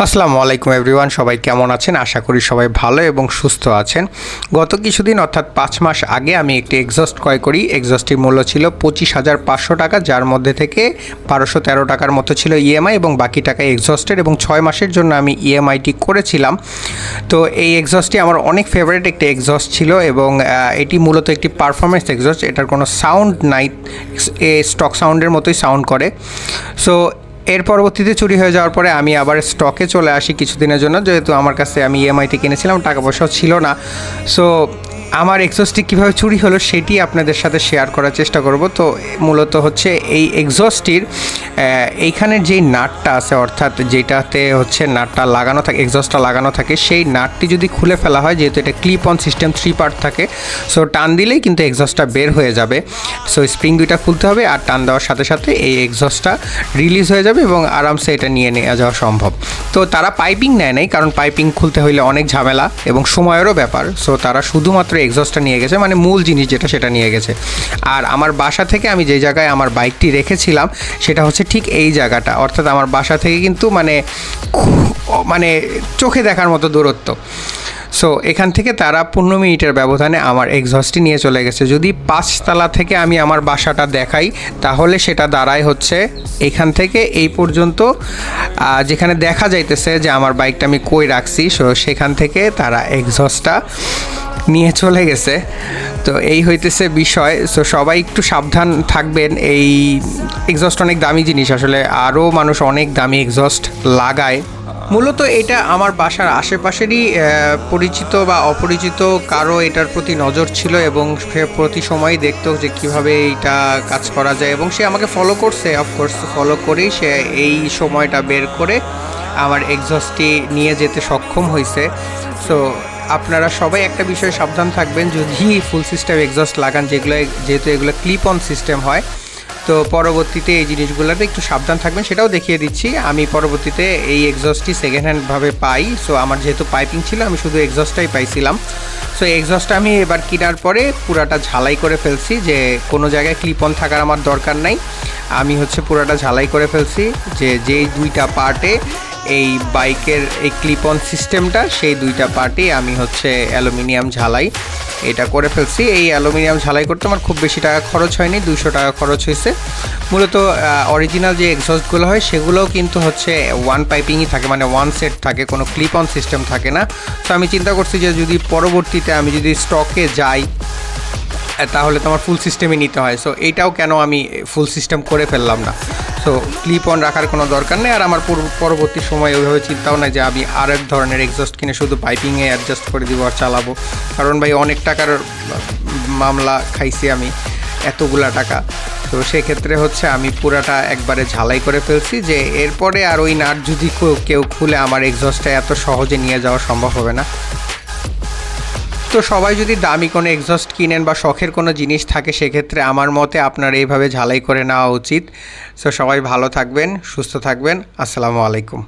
আসসালামু আলাইকুম এভরিওয়ান, সবাই কেমন আছেন? আশা করি সবাই ভালো এবং সুস্থ আছেন। গত কিছুদিন, অর্থাৎ পাঁচ মাস আগে, আমি একটি এক্সস্ট ক্রয় করি। এক্সস্টটির মূল্য ছিল পঁচিশ হাজার পাঁচশো টাকা, যার মধ্যে থেকে বারোশো তেরো টাকার মতো ছিল ইএমআই এবং বাকি টাকা এক্সস্টের এবং ছয় মাসের জন্য আমি ইএমআইটি করেছিলাম। তো এই এক্সস্টটি আমার অনেক ফেভারিট একটি এক্সস্ট ছিল এবং এটি মূলত একটি পারফরমেন্স এক্সস্ট এটার কোনো সাউন্ড নাই স্টক সাউন্ডের মতোই সাউন্ড করে। সো এর পরবর্তীতে চুরি হয়ে যাওয়ার পরে আমি আবার স্টকে চলে আসি কিছুদিনের জন্য। যেহেতু আমার কাছে আমি ইএমআইতে কিনেছিলাম টাকা পয়সাও ছিল না। সো আমার এক্সস্টটি কীভাবে চুরি হলো সেটি আপনাদের সাথে শেয়ার করার চেষ্টা করব। তো মূলত হচ্ছে এই এক্সস্টটির এইখানের যেই নাটটা আছে, অর্থাৎ যেটাতে হচ্ছে নাটটা লাগানো থাকে এক্সস্টটা লাগানো থাকে, সেই নাটটি যদি খুলে ফেলা হয়, যেহেতু এটা clip on system three part থাকে সো টান দিলেই কিন্তু এক্সস্টটা বের হয়ে যাবে। সো স্প্রিং দুইটা খুলতে হবে আর টান দেওয়ার সাথে সাথে এই এক্সস্টটা রিলিজ হয়ে যাবে এবং আরামসে এটা নিয়ে নেওয়া যাওয়া সম্ভব। তো তারা পাইপিং নেয় নাই, কারণ পাইপিং খুলতে হইলে অনেক ঝামেলা এবং সময়েরও ব্যাপার। সো তারা শুধুমাত্র এক্সস্টটা নিয়ে গেছে মানে মূল জিনিস যেটা সেটা নিয়ে গেছে। আর আমার বাসা থেকে আমি যে জায়গায় আমার বাইকটি রেখেছিলাম, সেটা হচ্ছে ঠিক এই জায়গাটা। অর্থাৎ আমার বাসা থেকে কিন্তু মানে মানে চোখে দেখার মতো দূরত্ব। সো এখান থেকে তারা পনেরো মিনিটের ব্যবধানে আমার এক্সস্টটি নিয়ে চলে গেছে। যদি পাঁচতলা থেকে আমি আমার বাসাটা দেখাই, তাহলে সেটা দাঁড়ায় হচ্ছে এখান থেকে এই পর্যন্ত যেখানে দেখা যাইতেছে যে আমার বাইকটা আমি কই রাখছি সো সেখান থেকে তারা এক্সস্টটা নিয়ে চলে গেছে। তো এই হইতেছে বিষয়। সো সবাই একটু সাবধান থাকবেন। এই এক্সস্ট অনেক দামি জিনিস। আসলে আরও মানুষ অনেক দামি এক্সস্ট লাগায়। মূলত এটা আমার বাসার আশেপাশেরই পরিচিত বা অপরিচিত কারও এটার প্রতি নজর ছিল এবং সে প্রতি সময় দেখতো যে কীভাবে এইটা কাজ করা যায় এবং সে আমাকে ফলো করছে। অফকোর্স ফলো করেই সে এই সময়টা বের করে আমার এক্সস্টটি নিয়ে যেতে সক্ষম হয়েছে সো আপনারা সবাই একটা বিষয়ে সাবধান থাকবেন, যদি ফুল সিস্টেম এক্সস্ট লাগান, যেগুলো যেহেতু এগুলো ক্লিপ অন সিস্টেম হয়, তো পরবর্তীতে এই জিনিসগুলোতে একটু সাবধান থাকবেন, সেটাও দেখিয়ে দিচ্ছি। আমি পরবর্তীতে এই এক্সস্টটি সেকেন্ড হ্যান্ডভাবে পাই সো আমার যেহেতু পাইপিং ছিল, আমি শুধু এক্সস্টটাই পাইছিলাম। সো এক্সস্টটা আমি এবার কেনার পরে পুরাটা ঝালাই করে ফেলছি যে কোনো জায়গায় ক্লিপ অন থাকার আমার দরকার নাই। আমি হচ্ছে পুরাটা ঝালাই করে ফেলছি যে যেই দুইটা পার্টে এই বাইকের এই ক্লিপ অন সিস্টেমটা সেই দুইটা পার্টি আমি হচ্ছে অ্যালুমিনিয়াম ঝালাই এটা করে ফেলছি। এই অ্যালুমিনিয়াম ঝালাই করতে আমার খুব বেশি টাকা খরচ হয়নি দুশো টাকা খরচ হয়েছে। মূলত অরিজিনাল যে এক্সস্টগুলো হয়, সেগুলোও কিন্তু হচ্ছে ওয়ান পাইপিংই থাকে মানে ওয়ান সেট থাকে, কোনো ক্লিপ অন সিস্টেম থাকে না। তো আমি চিন্তা করছি যে যদি পরবর্তীতে আমি যদি স্টকে যাই তাহলে তোমার ফুল সিস্টেমই নিতে হয়। সো এইটাও কেন আমি ফুল সিস্টেম করে ফেললাম না? সো ক্লিপ অন রাখার কোনো দরকার নেই, আর আমার পূর্ব- পরবর্তী সময় ওইভাবে চিন্তাও নাই যে আমি আর এক ধরনের এক্সস্ট কিনে শুধু পাইপিংয়ে অ্যাডজাস্ট করে দিব আর চালাবো। কারণ ভাই, অনেক টাকার মামলা খাইছি আমি, এতগুলা টাকা। তো সেক্ষেত্রে হচ্ছে আমি পুরাটা একবারে ঝালাই করে ফেলছি যে এরপরে আর ওই নাট যদি কেউ খুলে আমার এক্সস্টটা এত সহজে নিয়ে যাওয়া সম্ভব হবে না। তো সবাই যদি দামি কোনো এক্সস্ট কিনেন বা শখের কোনো জিনিস থাকে, সেক্ষেত্রে আমার মতে আপনার এইভাবে ঝালাই করে নেওয়া উচিত। সো সবাই ভালো থাকবেন, সুস্থ থাকবেন। আসসালামু আলাইকুম।